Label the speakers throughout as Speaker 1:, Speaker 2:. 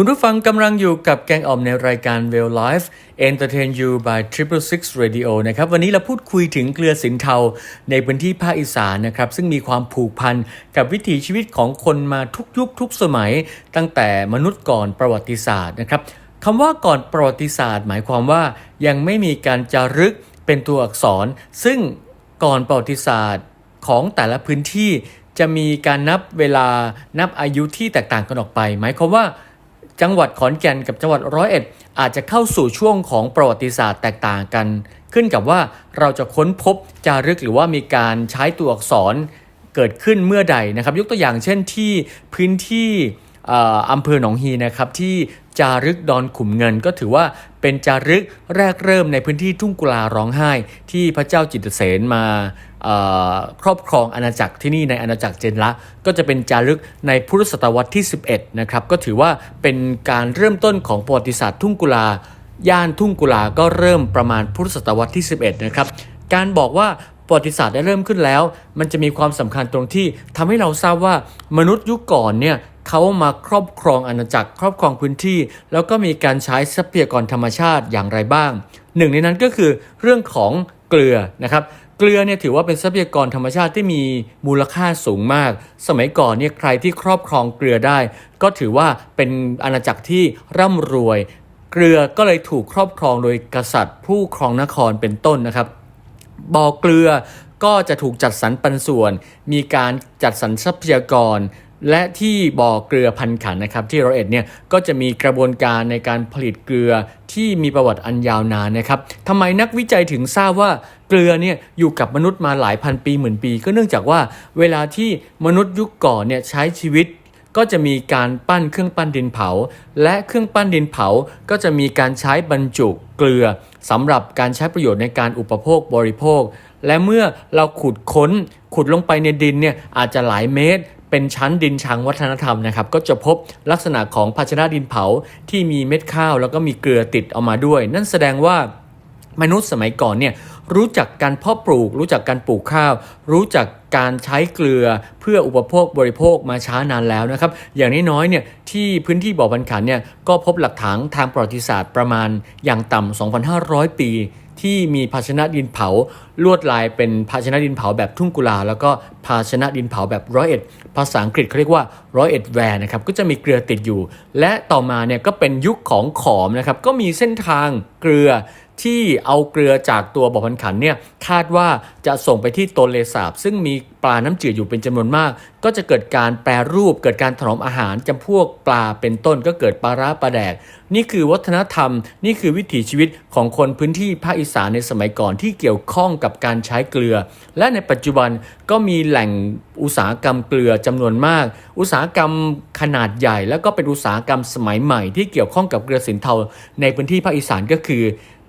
Speaker 1: คุณผู้ฟังกำลังอยู่กับแกงอ่อมในรายการ Well Life Entertain You by Triple Six Radio นะครับวันนี้เราพูดคุยถึงเกลือสินเทาในพื้นที่ภาคอีสานนะครับซึ่งมีความผูกพันกับวิถีชีวิตของคนมาทุกยุคทุกสมัย ตั้งแต่มนุษย์ก่อนประวัติศาสตร์นะครับคำว่าก่อนประวัติศาสตร์ หมายความว่ายังไม่มีการจารึกเป็นตัวอักษร ซึ่งก่อนประวัติศาสตร์ของแต่ละพื้นที่จะมีการนับเวลานับอายุที่แตกต่างกันออกไป หมายความว่า จังหวัดขอนแก่นกับจังหวัดร้อยเอ็ดอาจจะเข้าสู่ช่วงของประวัติศาสตร์แตกต่างกัน ขึ้นกับว่าเราจะค้นพบจารึกหรือว่ามีการใช้ตัวอักษรเกิดขึ้นเมื่อใดนะครับ ยกตัวอย่างเช่นที่พื้นที่อำเภอหนองฮีนะครับที่ จารึกดอนขุมเงิน ก็ถือว่าเป็นจารึกแรกเริ่มในพื้นที่ทุ่งกุลาร้องไห้ ที่พระเจ้าจิตรเสนมาครอบครองอาณาจักรที่นี่ในอาณาจักรเจนละ ก็จะเป็นจารึกในพุทธศตวรรษที่ 11 นะครับ ก็ถือว่าเป็นการเริ่มต้นของประวัติศาสตร์ทุ่งกุลา ย่านทุ่งกุลาก็เริ่มประมาณพุทธศตวรรษที่ 11 นะครับ การบอกว่าประวัติศาสตร์ได้เริ่มขึ้นแล้ว มันจะมีความสำคัญตรงที่ทำให้เราทราบว่ามนุษย์ยุคก่อนเนี่ย เขามาครอบครองอาณาจักรครอบครองพื้นที่ แล้วก็มีการใช้ทรัพยากรธรรมชาติอย่างไรบ้าง หนึ่งในนั้นก็คือเรื่องของเกลือนะครับเกลือเนี่ยถือว่าเป็นทรัพยากรธรรมชาติที่มีมูลค่าสูงมาก สมัยก่อนเนี่ยใครที่ครอบครองเกลือได้ ก็ถือว่าเป็นอาณาจักรที่ร่ำรวย เกลือก็เลยถูกครอบครองโดยกษัตริย์ ผู้ครองนครเป็นต้นนะครับบ่อเกลือก็จะถูกจัดสรรปันส่วน มีการจัดสรรทรัพยากร และที่บ่อเกลือพันขันนะครับที่ร้อยเอ็ดเนี่ยก็จะมีกระบวนการในการผลิตเกลือที่มีประวัติอันยาวนานนะครับทำไมนักวิจัยถึงทราบว่าเกลือเนี่ยอยู่กับมนุษย์มาหลายพันปีหมื่นปี ก็เนื่องจากว่าเวลาที่มนุษย์ยุคก่อนเนี่ยใช้ชีวิตก็จะมีการปั้นเครื่องปั้นดินเผา และเครื่องปั้นดินเผาก็จะมีการใช้บรรจุเกลือสำหรับการใช้ประโยชน์ในการอุปโภคบริโภค และเมื่อเราขุดค้นขุดลงไปในดินเนี่ยอาจจะหลายเมตร เป็นชั้นดินชังวัฒนธรรมนะครับ ก็จะพบลักษณะของภาชนะดินเผาที่มีเม็ดข้าว แล้วก็มีเกลือติดออกมาด้วย นั่นแสดงว่ามนุษย์สมัยก่อนเนี่ยรู้จักการเพาะปลูก รู้จักการปลูกข้าว รู้จักการใช้เกลือเพื่ออุปโภคบริโภคมาช้านานแล้วนะครับ อย่างน้อยๆเนี่ยที่พื้นที่บ่อบันขันเนี่ยก็พบหลักฐานทางประวัติศาสตร์ประมาณอย่างต่ำ2,500 ปี ที่มีภาชนะดินเผาลวดลายเป็นภาชนะดินเผาแบบทุ่งกุลา แล้วก็ ภาชนะดินเผาแบบร้อยเอ็ดภาษาอังกฤษเขาเรียกว่าร้อยเอ็ดแวร์นะครับก็จะมีเกลือติดอยู่ และต่อมาเนี่ยก็เป็นยุคของขอมนะครับก็มีเส้นทางเกลือที่เอาเกลือจากตัวบ่อพันขันเนี่ยคาดว่าจะส่งไปที่โตนเลสาบ ซึ่งมีปลาน้ำจืดอยู่เป็นจำนวนมาก ก็จะเกิดการแปรรูปเกิดการถนอมอาหารจำพวกปลาเป็นต้นก็เกิดปลาร้าปลาแดก นี่คือวัฒนธรรม นี่คือวิถีชีวิตของคนพื้นที่ภาคอีสานในสมัยก่อนที่เกี่ยวข้องกับการใช้เกลือ และในปัจจุบันก็มีแหล่งอุตสาหกรรมเกลือจำนวนมาก อุตสาหกรรมขนาดใหญ่ แล้วก็เป็นอุตสาหกรรมสมัยใหม่ที่เกี่ยวข้องกับเกลือสินเทาในพื้นที่ภาคอีสานก็คือ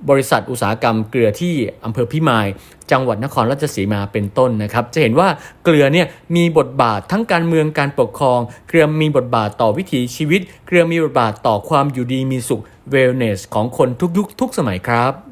Speaker 1: บริษัทอุตสาหกรรมเกลือที่อำเภอพิมาย จังหวัดนครราชสีมาเป็นต้นนะครับ จะเห็นว่าเกลือเนี่ยมีบทบาททั้งการเมืองการปกครอง เกลือมีบทบาทต่อวิถีชีวิต เกลือมีบทบาทต่อความอยู่ดีมีสุข wellness ของคนทุกยุคทุกสมัยครับ